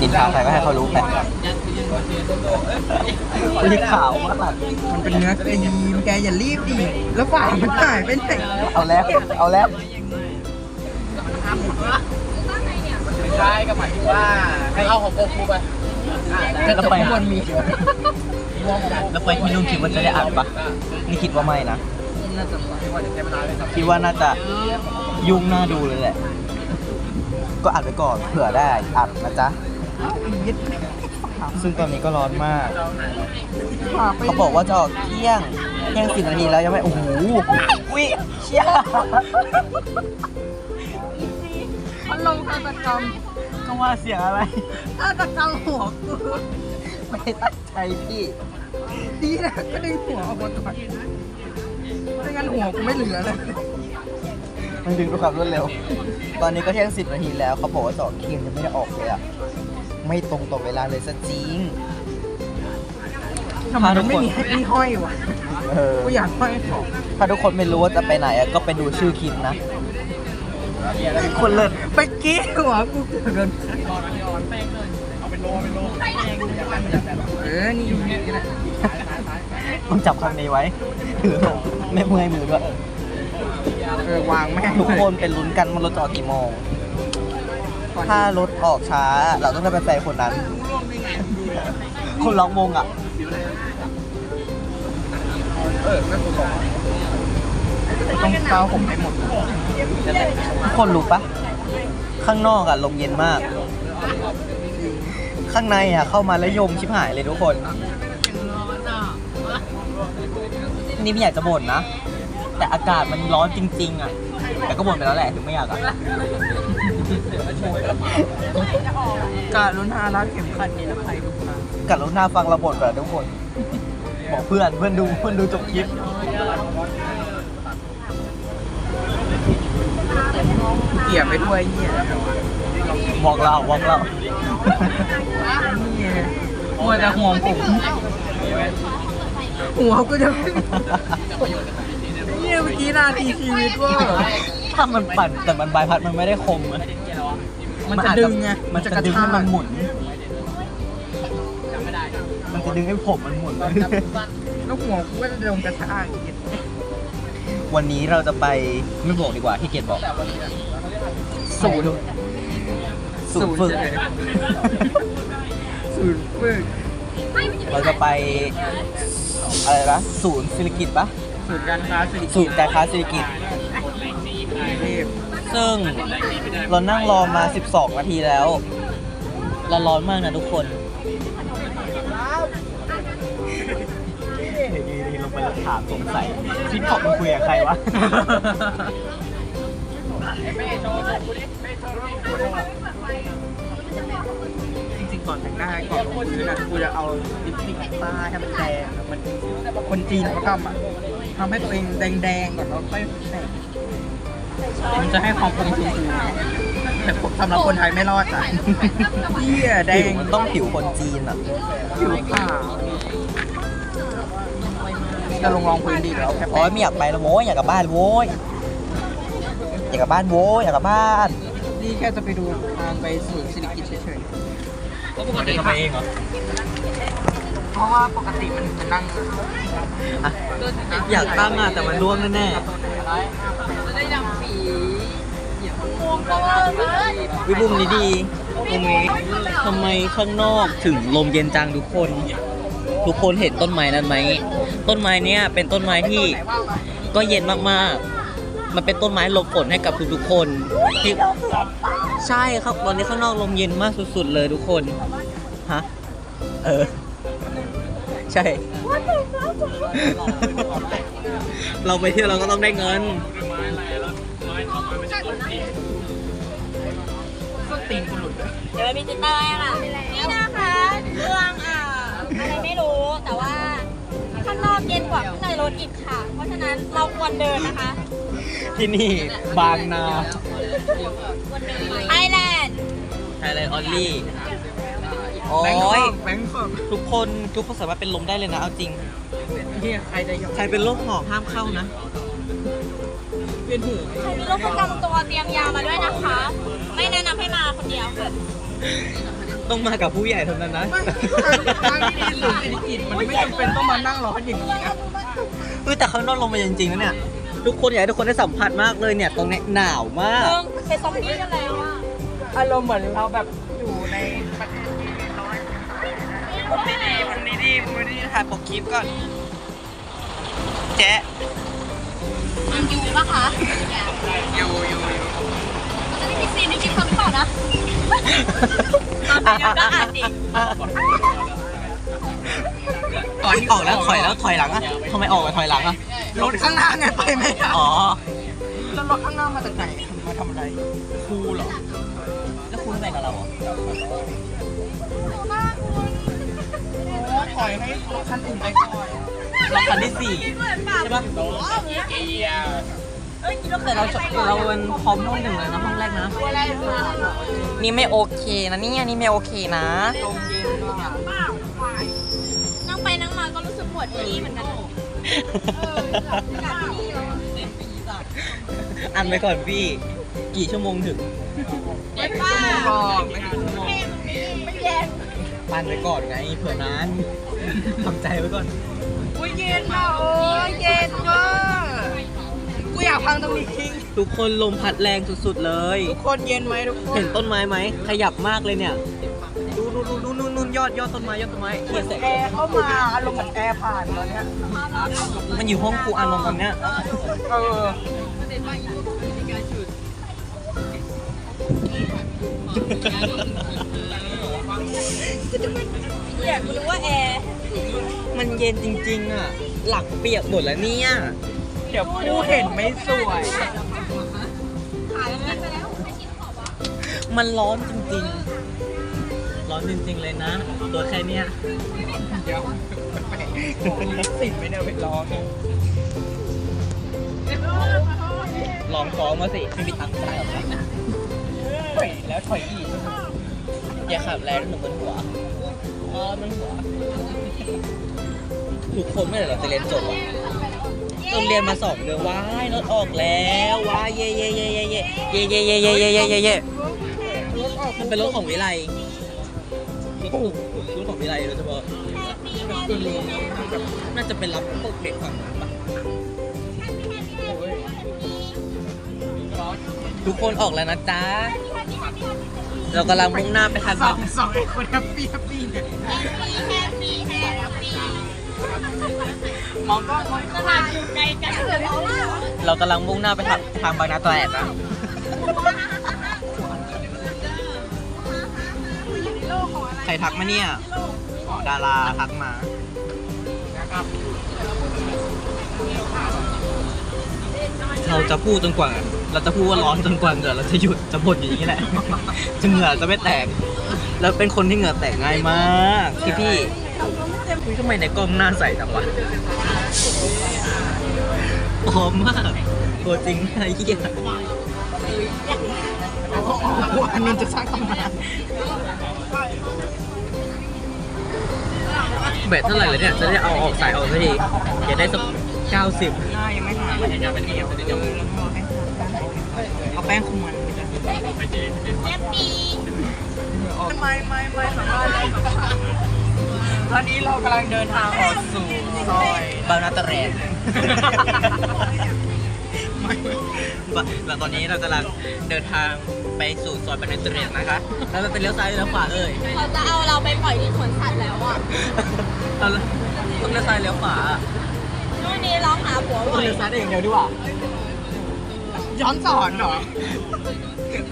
นินทาใครก็ให้เขารู้ไปรีบขาวมากมันเป็นเนื้อครีมแกอย่ารีบดิแล้วฝามันหายไปไหนเอาแล้วเอาแล้วใช่ก็หมายถึงว่าให้เอาของโกคูไปแล้วไปบนมีแล้วไปที่นู่นคิดว่าจะได้อัดปะนี่คิดว่าไม่นะน่าจะคิดว่าน่าจะยุ่งน่าดูเลยแหละก็อัดไว้ก่อนเผื่อได้อัดนะจ๊ะ ซึ่งตอนนี้ก็ร้อนมากฝาไปเขาบอกว่าจะออกเที่ยง เที่ยงสิบนาทีแล้วยังไม่ โอ้โหวิเชี่ยมันลงฆาตกรรมก็ว่าเสียงอะไรฆาตกรรมหัวกูไม่ได้ตั้งใจพี่ดีนะก็ดึงหัวออกมาก่อนไม่งั้นหัวกูไม่เหลือเลยมันดึงด้วยความรวดเร็ว ตอนนี้ก็เที่ยงสิบนาทีแล้วเขาบอกว่าจะออกเที่ยงยังไม่ได้ออกเลยอะ ไม่ตรงต่อเวลาเลยซะจริง ทำไมมันไม่มีให้พี่ห้อยวะเออ กูอยากห้อยของถ้าทุกคนไม่รู้ว่าจะไปไหนอะก็ไปดูชื่อคลิปนะ คนเลิศไปกี้หัวกูเกินเออ นี่นี่แหละต้องจับคันนี้ไว้ถือไม่เมื่อยมือด้วย เออ วางแม่งทุกคนเป็นลุ้นกันว่ารถจะออกกี่โมง ถ้ารถออกช้า เราต้องได้เป็นแฟนคนนั้น คนร้องวงอะเออไม่ถูกต้องเกาผมให้หมดทุกคนรู้ปะข้างนอกอะลมเย็นมาก ข้างในอะเข้ามาแล้วยมชิบหายเลยทุกคน นี่ไม่อยากจะบ่นนะ แต่อากาศมันร้อนจริง ๆ อะ แต่ก็บ่นไปแล้วแหละถึงไม่อยากอะ กาลุนฮารักเข็มขัดนิรภัยทุกครั้งกัดรถหน้าฟังเราบ่นก่อนทุกคน บอกเพื่อนเพื่อนดูเพื่อนดูจบคลิปเกี่ยไปด้วยเหี้ยบอกเราบอกเราเหี้ยมัวแต่ห่วงผมหัวกูจะเนี่ยเมื่อกี้นาทีชีวิตเว่า ถ้ามันปั่นแต่มันใบพัดมันไม่ได้คมอะมันจะดึงไงมันจะดึงให้มันหมุน มันจะดึงให้ผมมันหมุน แล้วหัวกูก็จะโดนกระชากอีกวันนี้เราจะไปไม่บอกดีกว่าที่เกียรบอกศูนย์ศูนย์ฝึกศูนย์ฝึกเราจะไปอะไรนะศูนย์ศิริกิตปะศูนย์การค้าสิริศูนย์การค้าศิริกิตเทพ ซึ่งเรานั่งรอมา 12 นาทีแล้วเราร้อนมากนะทุกคนดีๆลงไปแล้วถามสงสัยซิทคอมมันคุยกับใครวะจริงๆก่อนแต่งหน้าก่อนลงพื้นนะกูจะเอาลิปสติกตาให้มันแดงอะมันคนจีนเขาทำอะทำให้ตัวเองแดงๆก่อนแล้วค่อยแต่ง มันจะให้ความคมสูงแต่สำหรับคนไทยไม่รอดจ้ะเหี้ยแดผิวงมันต้องผิวคนจีนอะผิวขาวจะลงรองพื้นดีแล้วแค่โอ้ยไม่อยากไปแล้วโว้ยอยากกลับบ้านโว้ยอยากกลับบ้านโว้ยอยากกลับบ้านนี่แค่จะไปดูทางไปสู่สิริกิตเฉยปกติทำเองเหรอๆเพราะว่าปกติมันจะนั่งอยากตั้งอะแต่มันร่วงแน่ๆ วิบุมนี้ดีมุมนี้ทำไมข้างนอกถึงลมเย็นจังทุกคน ทุกคนเห็นต้นไม้นั้นไหม ต้นไม้เนี้ยเป็นต้นไม้ที่ก็เย็นมากๆ มันเป็นต้นไม้หลบฝนให้กับทุกๆคนที่ใช่ครับตอนนี้ข้างนอกลมเย็นมากสุด ๆ เลยทุกคน ฮะ เออ ใช่ เราไปเที่ยวเราก็ต้องได้เงินส้น ตีนกูหลุดเดี๋ยวมีจิตเตอร์ให้ค่ะนี่นะคะเรื่องอ่าอะไรไม่รู้แต่ว่าข้างนอกเย็นกว่าข้างในรถอีกค่ะ เพราะฉะนั้นเราควรเดินนะคะ ที่นี่บางนาไอแลนด์ไทยแลนด์ออลลี่โอ้แบงค์ยแบงค์ทุกคนทุกคนสามารถเป็นลมได้เลยนะเอาจริงที่ใครจะยอมใครเป็นโรคหอบห้ามเข้านะเวียนหัวใครมีโรคประจำตัวเตรียมยามาด้วยนะคะ ไม่ เดียวค่ะต้องมากับผู้ใหญ่เท่านั้นนะม่ทางที่ดีสุดเศรษฐกิจมันไม่จำเป็นต้องมานั่งร้อนอย่างนี้นะเฮ้ยแต่เขานอกลมมันเย็นจริงๆนะเนี่ย ทุกคนอยากให้ทุกคนได้สัมผัสมากเลยเนี่ย ตรงเนี้ยหนาวมากเป็นซอมบี้กันแล้วอะอารมณ์เหมือนเราแบบอยู่ในประเทศที่ร้อนมันดีดีมันดีดีมันดีถ่ายปกคลิปก่อน แจ๊ยังอยู่ปะคะ อยู่อยู่อยู่ ได้มีซีนในคลิปเขาหรือเปล่านะตอนนี้ก็อ่านดิก่อนที่ออกแล้วถอยแล้วถอยหลังอะทำไมออกกับถอยหลังอะรถข้างหน้าไงไปไม่ได้อ๋อแล้วรถข้างหน้ามาจากไหนมาทำอะไรครูเหรอแล้วคุณไปกับเราเหรอโอ้ถอยให้รถคันอื่นไปก่อนเราคันที่สี่ใช่ปะเกียร์ แต่เราจะเราเป็นพร้อมห้องหนึ่งเลยนะห้องแรกนะ นี่ไม่โอเคนะเนี่ยนี่ไม่โอเคนะลมเย็นมากนั่งไปนั่งมาก็รู้สึกปวดที่เหมือนกันอันไปก่อนพี่ กี่ชั่วโมงถึงไม่ป้าไม่ถึงชั่วโมงไม่แย่งปันไปก่อนไงเผื่อนานทำใจไว้ก่อนอุ้ยเย็นมากโอ้ยเย็นมากกู อยากพังตรงนี้ทิ้งทุกคนลมพัดแรงสุดๆเลย ทุกคนเย็นไหมทุกคนเห็นต้นไม้ไหม ขยับมากเลยเนี่ย ดูดูดูดูนู่นนู่นยอดยอดต้นไม้ยอดต้นไม้เขียนแสงแอร์เข้ามาอารมณ์เหมือนแอร์ผ่านตอนเนี้ยมันอยู่ห้องครูอานนท์ตอนเนี้ยเอออยากรู้ว่าแอร์มันเย็นจริงๆอะ หลังเปียกหมดแล้วเนี่ยเดี๋ยวผู้เห็นไม่สวย มันร้อนจริงๆ ร้อนจริงๆเลยนะ ตัวแค่เนี้ยเดี๋ยวสิบไม่ได้ไปร้องลองฟ้องมาสิไม่มีทางได้หรอกนะถอยแล้วถอยอีกอย่าขับแรงหนึ่งบนหัว อ๋อมันหัวทุกคนเมื่อไหร่เราจะเรียนจบอะต้นเรียนมาสองเดือนว้ายรถออกแล้วว้ายเย่เย่เย่เย่เย่เย่เย่เย่เย่เย่เย่เย่เย่มันเป็นรถของวิไลรถรถของวิไลโดยเฉพาะน่าจะเป็นรับพวกเด็กฝั่งนั้นปะทุกคนออกแล้วนะจ๊ะ เรากำลังมุ่งหน้าไปทางสองสองไอ้คนแฮปปี้แฮปปี้เนี่ยแฮปปี้แฮปปี้มองกล้องมองกล้องอยู่ไกลกันเลยเรากำลังมุ่งหน้าไปทางทางบางนาตราแอดนะใครทักมาเนี่ยอ๋อดาราทักมา เราจะพูดจนกว่า เราจะพูดว่าร้อนจนกว่าเหงื่อเราจะหยุดจะบ่นอย่างนี้แหละจนเหงื่อจะไม่แตก แล้วเป็นคนที่เหงื่อแตกง่ายมากพี่พี่อุ๊ยทำไมในกล้องหน้าใสจังวะพร้อมมากตัวจริงไอ้เหี้ยโอ้โหอันนี้จะสร้างตำนานแบตเท่าไหร่เลยเนี่ยจะได้เอาออกสายออกสักทีอย่าได้สัก เก้าสิบหน้ายังไม่หายมันจะเป็นเดียวเดี๋ยวเอาแป้งคุมมันแฮปปี้ไม่ไม่ไม่สามารถตอนนี้เรากำลังเดินทางออกสู่ซอยบางนาตราแอดแล้วตอนนี้เรากำลังเดินทางไปสู่ซอยบางนาตราแอดนะคะ แล้วเราจะเลี้ยวซ้ายหรือเลี้ยวขวาเอ่ยเขาจะเอาเราไปปล่อยที่สวนสัตว์แล้วอะเราต้องเลี้ยวซ้ายเลี้ยวขวา นู่นนี่ร้องหาผัวต้บ่องอยเลี้ยวซ้ายเองเดียวดีกว่าย้อนสอนเหรอ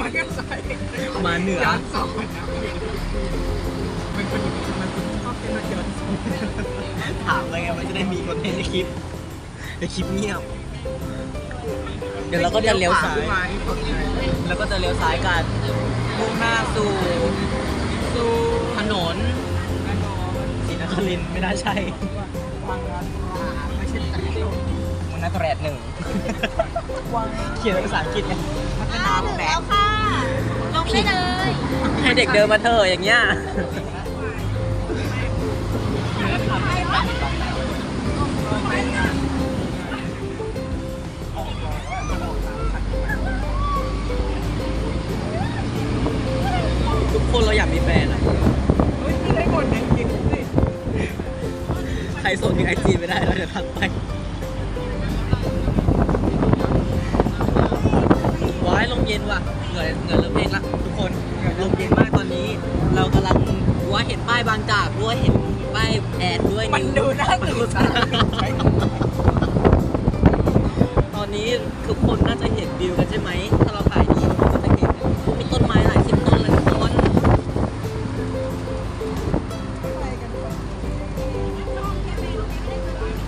มันก็ใส่มาเหนือย้อนสอนนะมันคนมันคนชอบเป็นย้อนสอนถามอะไรไงมันจะได้มีคอนเทนต์ในคลิปในคลิปเงียบ เดี๋ยวเราก็จะเลี้ยวซ้ายมาที่ฝั่งไหนแล้วก็จะเลี้ยวซ้ายกันมุ่งหน้าสู่สู่ถนนศรีนครินทร์ไม่น่าใช่ นะตัวแรดหนึ่งวางเขียนภาษาอังกฤษไงอ่าถึงแล้วค่ะ ลงได้เลยให้เด็กเดินมาเถอะอย่างเงี้ยทุกคนเราอยากมีแฟนอะใครส่งถึงไอจีไม่ได้เราเดี๋ยวทักไปายลมเย็นว่ะเหงื่อเหงื่อเริ่มเองละทุกคนลมเย็นมากตอนนี้ เรากำลังว่าเห็นป้ายบางจากด้วยเห็นป้ายแอดด้วยมันดูน่าตื่นตาตอนนี้ทุกคนน่าจะเห็นวิวกันใช่ไหมถ้าเราถ่ายดีทุกคนจะเห็นมีต้นไม้หลายสิบต้นเลยทุกคน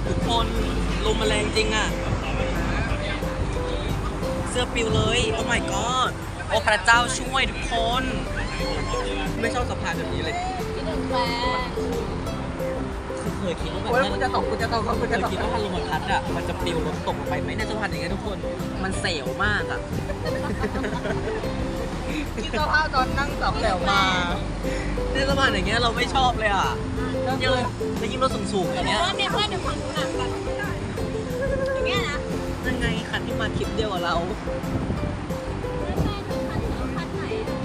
ทุกคนลมแรงจริงอะเสื้อปิวเลย โอ้ my god โอ้พระเจ้าช่วยทุกคน ไม่ชอบสะพานแบบนี้เลยคิดถึงแฟนคือเคยคิดว่าแบบโอ้ยนั้นกูจะตกกูจะตกกูเคจะยตกคิดว่าถ้าลมมันพัดอะมันจะปลิวรถตกลงไปไหมในสะพานอย่างเงี้ยทุกคน มันเสียวมากอะ คิดสภาพตอนนั่งสองแถวมาในสะพานอย่างเงี้ยเราไม่ชอบเลยอะยิ่งเราแล้วยิ่งรถสูงๆอย่างเงี้ย เพื่อนมีเพื่อนอยู่ฝั่งนู้นอะ คันที่มาคลิปเดียวกับเราไม่ใช่ทุกคันทุกคันไหนอะ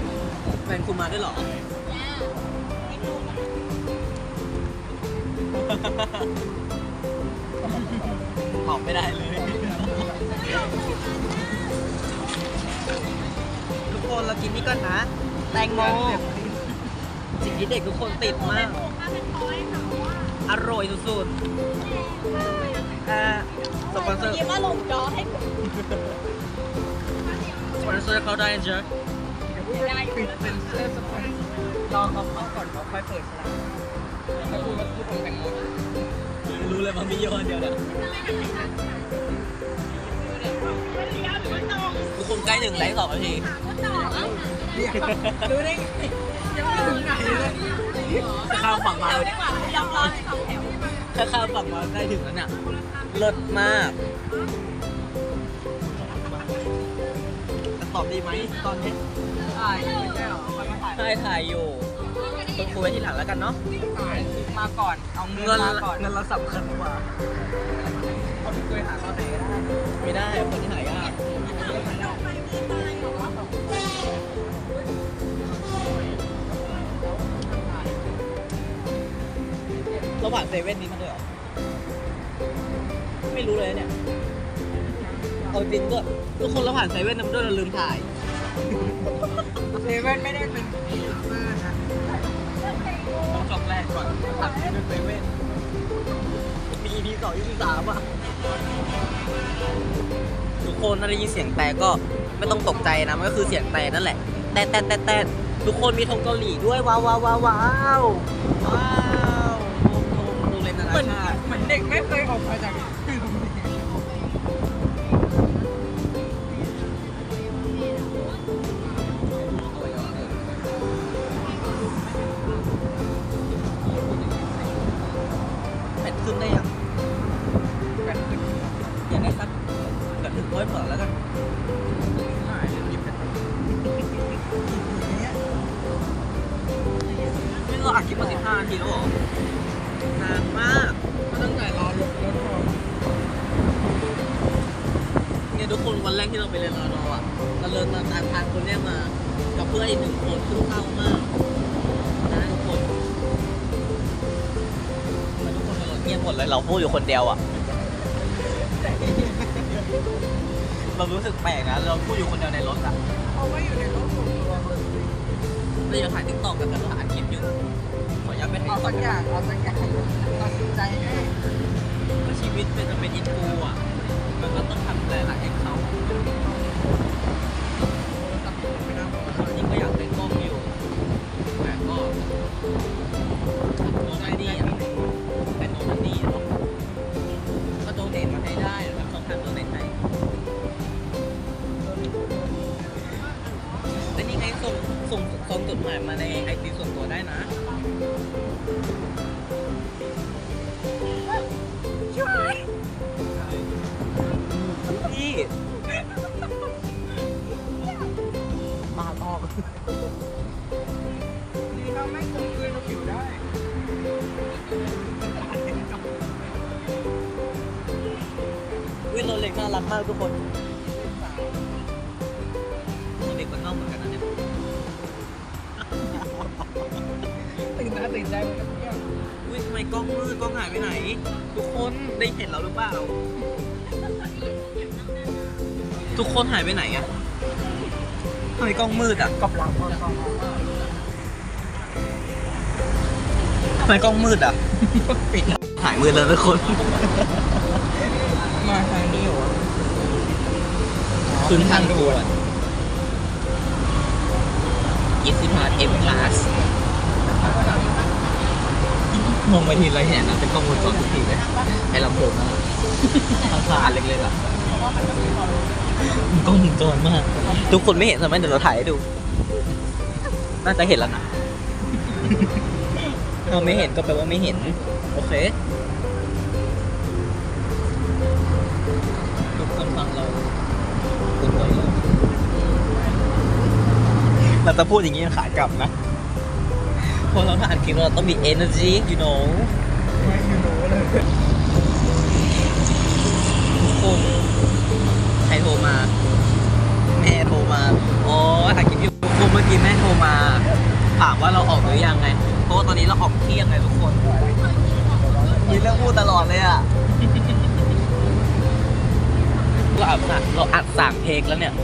แฟนคุณมาด้วยเหรอเนี่ยไม่รู้นะตอบไม่ได้เลย ทุกคนเรากินนี่ก่อนนะ แตงโมสิ่งที่เด็กทุกคนติดมากถ้าเป็นพอยค่ะว่าอร่อยสุดๆอ่า สปอนเซอร์ยิ้มว่าลงจอให้สปอนเซอร์เขาได้นะจ๊ะได้ปิดเป็นเสื้อสปอนรอเขาเข้าก่อนเขาค่อยเปิดฉลากถ้าพูดว่าพูดตรงแตงโมรู้เลยว่ามียี่ห้อเดียวเนี่ยทุกคนใกล้หนึ่งไลฟ์สองนาทีเรียกรู้ได้ไงยังไม่ถึงไหนเลยถ้าข้ามฝั่งมาแถวดีกว่าไม่ยอมรอในสองแถว ถ้าข้ามฝั่งมาใกล้ถึงแล้วเนี่ยเลิศมากจะตอบดีไหมตอนนี้ถ่ายไม่ใช่หรอมันมาถ่ายถ่ายถ่ายอยู่ต้องคุยไว้ที่หลังแล้วกันเนาะถ่ายมาก่อน เอาเงิเงินนมาก่อนเงินเราสำคัญกว่าเขาไม่เคยหาตอนไหนก็ได้ไม่ได้คนที่หายาก ระหว่างเซเว่นนี้มันด้วยเหรอไม่รู้เลยเนี่ยเอาจริงด้วยทุกคนเราผ่านเซเว่นน้ำด้วยเราลืมถ่ายเซเว่นไม่ได้เป็นยูทูบเบอร์นะต้องจบแรกก่อนตัดที่เป็นเซเว่นมี EP สอง EP สามอะทุกคนถ้าได้ยินเสียงแต่ก็ไม่ต้องตกใจนะมันก็คือเสียงแต่นั่นแหละแต่แต่แต่แต่ทุกคนมีธงเกาหลีด้วยว้าวว้าวว้าวว้าวว้าวธงธงโรง เหมือนเหมือนเด็กไม่เคยออกมาจาก พูดอยู่คนเดียวอะเรารู้สึกแปลกนะเราพูดอยู่คนเดียวในรถอะเอาไว้อยู่ในรถส่วนตัวเรายังถ่ายทิกตอกกันกันเราอัดคลิปอยู่ขออนุญาตไปถ่ายเอา TikTok สักอย่างเอาสักอย่างตัดสินใจให้ว่าชีวิตเป็นจะเป็นอินฟูอะมันก็ต้องทำหลายๆแอคเคา ทุกคนโรเล็กมันนอกเหมือนกันนะเนี่ยตื่นตาตื่นใจหมดทุกอย่างวิทำไมกล้องมืดกล้องหายไปไหน ทุกคนได้เห็นเราหรือเปล่า ทุกคนหายไปไหนอะทำไมกล้องมืดอะกับหลังมากล้องทำไมกล้องมืดอะปิดหายมืดแล้วทุกคน มาทางนี้อยู่ ขึ้นทางด่วนยิสิพาร์เอ็มคลาสมองไปทีไรเห็นนะเป็นกล้องวงจรทุกทีเลยไอ้ลำโพงนะทางคลาเล็กๆอะมันกล้องวงจรมาก ทุกคนไม่เห็นใช่ไหมเดี๋ยวเราถ่ายให้ดู น่าจะเห็นแล้วนะถ้าไม่เห็นก็แปลว่าไม่เห็น โอเค เราจะพูดอย่างนี้ขากลับนะเพราะเราถ่ายคลิปเราต้องมี energy you know ไม่รู้เลยทุกคนใครโทรมา แม่โทรมาอ๋อถ่ายคลิปอยู่ทุกคนเมื่อกี้แม่โทรมาถามว่าเราออกหรือยังไง เพราะว่าตอนนี้เราออกเที่ยงไงทุกคนมีเรื่องพูดตลอดเลยอะเราอัดสามเราอัดสามเพลงแล้วเนี่ย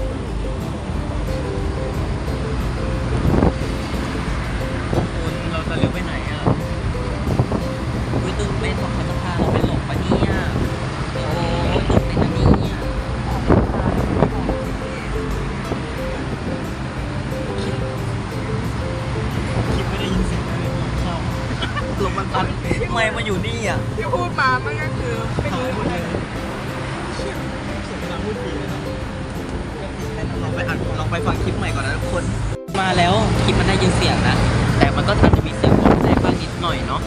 ลมมันตันทำไมมาอยู่นี่อะที่พูดมามันก็คือไม่รู้เลยลองไปอ่านลองไปฟังคลิปใหม่ก่อนนะทุกคน มาแล้วคลิปมันได้ยินเสียงนะ แต่มันก็อาจจะมีเสียงร้องแทรกบ้างนิดหน่อยเนาะ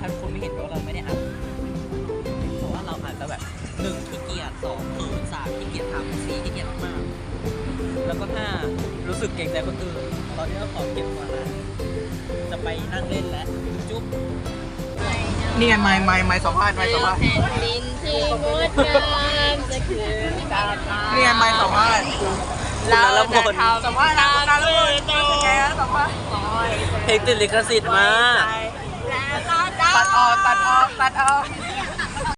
ถ้าเราไม่แต่ถ้าคนไม่เห็นแปลว่าเราไม่ได้อัดเพราะว่าเราอาจจะแบบหนึ่งขี้เกียจสองเขินสามขี้เกียจทำสี่ขี้เกียจมากๆแล้วก็ห้ารู้สึกเกรงใจคนอื่นตอนนี้เราขอเก็บก่อนนะจะไปนั่งเล่นแล้วจุ๊บนี่ไงไม่ไม่ไม่สัมภาษณ์ไม่สัมภาษณ์แผ่นดินที่งดงามจะคืนกลับมานี่ไงไม่สัมภาษณ์เราละพลสัมภาษณ์นะคุณนาลูกเป็นไงฮะสัมภาษณ์เพลงติดลิขสิทธิ์มา ตัดออกตัดออก